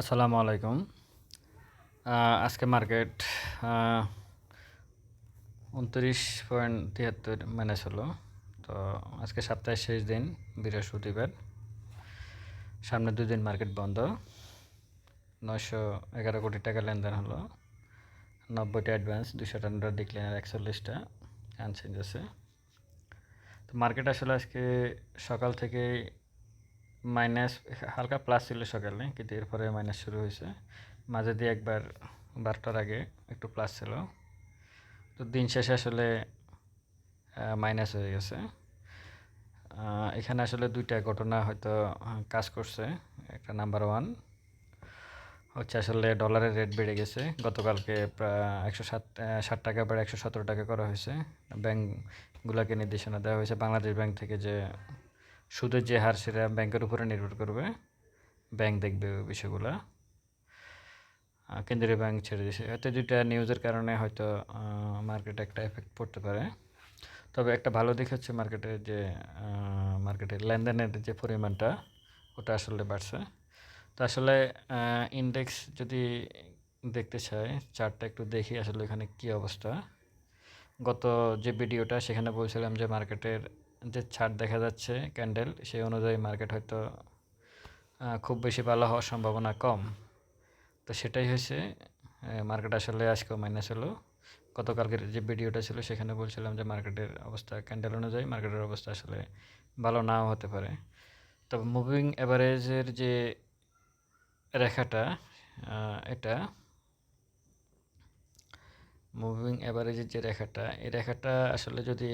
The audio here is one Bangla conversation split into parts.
আসসালামু আলাইকুম। আজকে মার্কেট উনত্রিশ পয়েন্ট তিয়াত্তর মাইনাস হলো। তো আজকে সপ্তাহের শেষ দিন, বৃহস্পতিবার। সামনে দুই দিন মার্কেট বন্ধ। নয়শো এগারো কোটি টাকা লেনদেন হলো। নব্বইটা অ্যাডভান্স দুশো টান্ডার ডিক্লাইনার একচল্লিশটা আনচেঞ্জ আছে। তো মার্কেট আসলে আজকে সকাল থেকে মাইনাস হালকা প্লাস ছিল সকালে, কিন্তু এরপরে মাইনাস শুরু হয়েছে। মাঝে দিয়ে একবার বারোটার আগে একটু প্লাস ছিল। তো দিন শেষে আসলে মাইনাস হয়ে গেছে। এখানে আসলে দুইটা ঘটনা হয়তো কাজ করছে। একটা নাম্বার ওয়ান হচ্ছে আসলে ডলারের রেট বেড়ে গেছে। গতকালকে প্রায় একশো সাত ষাট টাকা বেড়ে একশো সতেরো টাকা করা হয়েছে। ব্যাঙ্কগুলোকে নির্দেশনা দেওয়া হয়েছে। বাংলাদেশ ব্যাংক থেকে যে সুদের যে হার সেটা ব্যাংকের উপরে নির্ভর করবে, ব্যাংক দেখবে ওই বিষয়গুলো কেন্দ্রীয় ব্যাংক ছেড়ে দিয়েছে হয়তো দুইটা নিউজের কারণে হয়তো মার্কেটে একটা এফেক্ট পড়তে পারে। তবে একটা ভালো দিক হচ্ছে মার্কেটের যে মার্কেটের লেনদেনের যে পরিমাণটা, ওটা আসলে বাড়ছে। তো আসলে ইন্ডেক্স যদি দেখতে চাই চার্টটা একটু দেখি আসলে এখানে কী অবস্থা। গত যে ভিডিওটা সেখানে বলছিলাম যে মার্কেটের যে ছাড় দেখা যাচ্ছে ক্যান্ডেল, সেই অনুযায়ী মার্কেট হয়তো খুব বেশি ভালো হওয়ার সম্ভাবনা কম। তো সেটাই হয়েছে মার্কেট আসলে আজকেও মাইনাস হলো। গতকালকের যে ভিডিওটা ছিল, সেখানে বলছিলাম যে মার্কেটের অবস্থা, ক্যান্ডেল অনুযায়ী মার্কেটের অবস্থা আসলে ভালো নাও হতে পারে। তবে মুভিং অ্যাভারেজের যে রেখাটা এটা মুভিং অ্যাভারেজের যে রেখাটা, এই রেখাটা আসলে যদি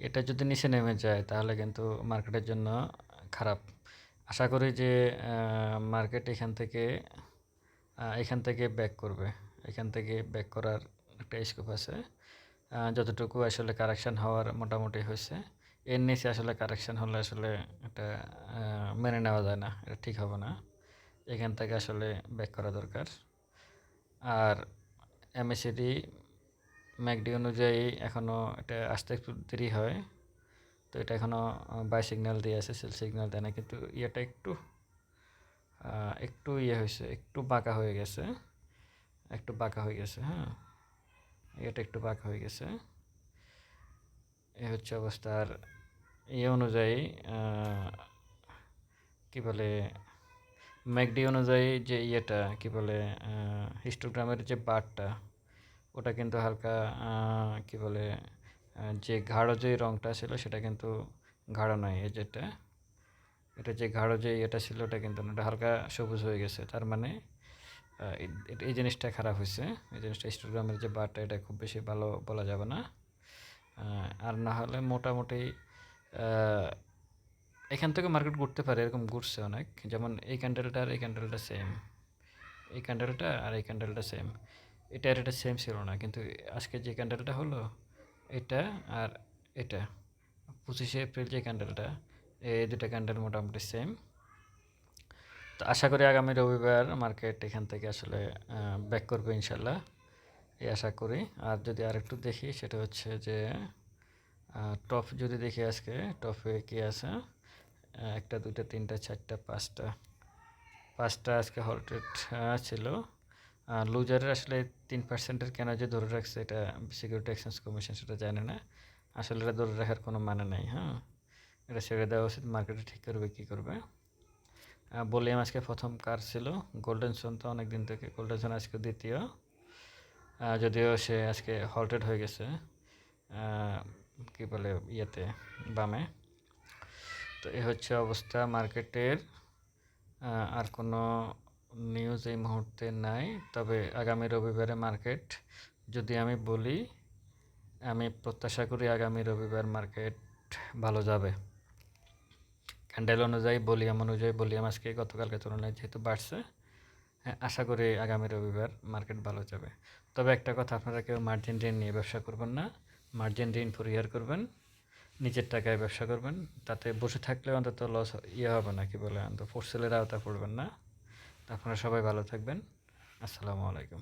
এটা যদি নিচে নেমে যায়, তাহলে কিন্তু মার্কেটের জন্য খারাপ। আশা করি যে মার্কেট এখান থেকে এখান থেকে ব্যাক করবে। এখান থেকে ব্যাক করার একটা স্কোপ আছে। যতটুকু আসলে কারেকশান হওয়ার মোটামুটি হয়েছে। এর নিচে আসলে কারেকশান হলে আসলে এটা মেনে নেওয়া যায় না। এটা ঠিক হবে না। এখান থেকে আসলে ব্যাক করা দরকার। আর এমএসিডি ম্যাকডি অনুযায়ী এখনও এটা আসতে একটু দেরি হয়। তো এটা এখনও বাই সিগন্যাল দিয়ে আছে সেল সিগন্যাল দেয় না কিন্তু ইয়েটা একটু একটু ইয়ে হয়েছে, একটু বাঁকা হয়ে গেছে, একটু বাঁকা হয়ে গেছে হ্যাঁ এটা একটু বাঁকা হয়ে গেছে। এই হচ্ছে অবস্থা, আর ইয়ে অনুযায়ী কি বলে, ম্যাকডি অনুযায়ী যে ইয়েটা, কি বলে হিস্টোগ্রামের যে বারটা ওটা কিন্তু হালকা কি বলে যে গাঢ় যে রঙটা ছিল সেটা কিন্তু গাঢ় নয়, এই যেটা, এটা যে গাঢ় যে ইয়েটা ছিল ওটা কিন্তু ওটা হালকা সবুজ হয়ে গেছে, তার মানে এই- জিনিসটা খারাপ হয়েছে, এই জিনিসটা হিস্টোগ্রামের যে বারটা, এটা খুব বেশি ভালো বলা যাবে না আর না হলে মোটামুটি এখান থেকে মার্কেট ঘুরতে পারে, এরকম ঘুরছে অনেক, যেমন এই ক্যান্ডেলটা আর এই ক্যান্ডেলটা সেম এই ক্যান্ডেলটা আর এই ক্যান্ডেলটা সেম এটা আর এটা সেম ছিল না। কিন্তু আজকে যে ক্যান্ডেলটা হলো, এটা আর এটা। পঁচিশে এপ্রিল যে ক্যান্ডেলটা এই দুটা ক্যান্ডেল মোটামুটি সেম তো আশা করি আগামী রবিবার মার্কেট এখান থেকে আসলে ব্যাক করবে ইনশাল্লাহ এই আশা করি। আর যদি আরেকটু দেখি, সেটা হচ্ছে যে টপ যদি দেখি আজকে টপে কী আছে? একটা, দুইটা, তিনটা, চারটা, পাঁচটা। পাঁচটা আজকে হলটেড ছিল। লুজারের আসলে তিন পার্সেন্টের কেন যে ধরে রাখছে, এটা সিকিউরিটি এক্সচেঞ্জ কমিশন সেটা জানে না। আসলে এটা ধরে রাখার কোনো মানে নেই হ্যাঁ? এটা ছেড়ে দেওয়া উচিত মার্কেটে ঠিক করবে, কী করবে? বলিয়াম আজকে প্রথম কার ছিল? গোল্ডেন সোন তো অনেক দিন থেকে গোল্ডেন সোন আজকে দ্বিতীয়। যদিও সে আজকে হলটেড হয়ে গেছে কি বলে ইয়েতে, বামে। তো এ হচ্ছে অবস্থা মার্কেটের আর কোনো নিউজ এই মুহূর্তে নাই, তবে আগামী রবিবারে মার্কেট যদি আমি বলি, আমি প্রত্যাশা করি আগামী রবিবার মার্কেট ভালো যাবে। ক্যান্ডেল অনুযায়ী বলিয়াম অনুযায়ী বলিয়াম আজকে গতকালকে তুলনায় যেহেতু বাড়ছে হ্যাঁ আশা করি আগামী রবিবার মার্কেট ভালো যাবে। তবে একটা কথা আপনারা কেউ মার্জিন ঋণ নিয়ে ব্যবসা করবেন না মার্জিন ঋণ পরিহার করবেন, নিজের টাকায় ব্যবসা করবেন, তাতে বসে থাকলে অন্তত লস ইয়ে হবে না, কি বলে, অন্তত ফোর্সেলের আওতা পড়বেন না। আপনারা সবাই ভালো থাকবেন। আসসালামু আলাইকুম।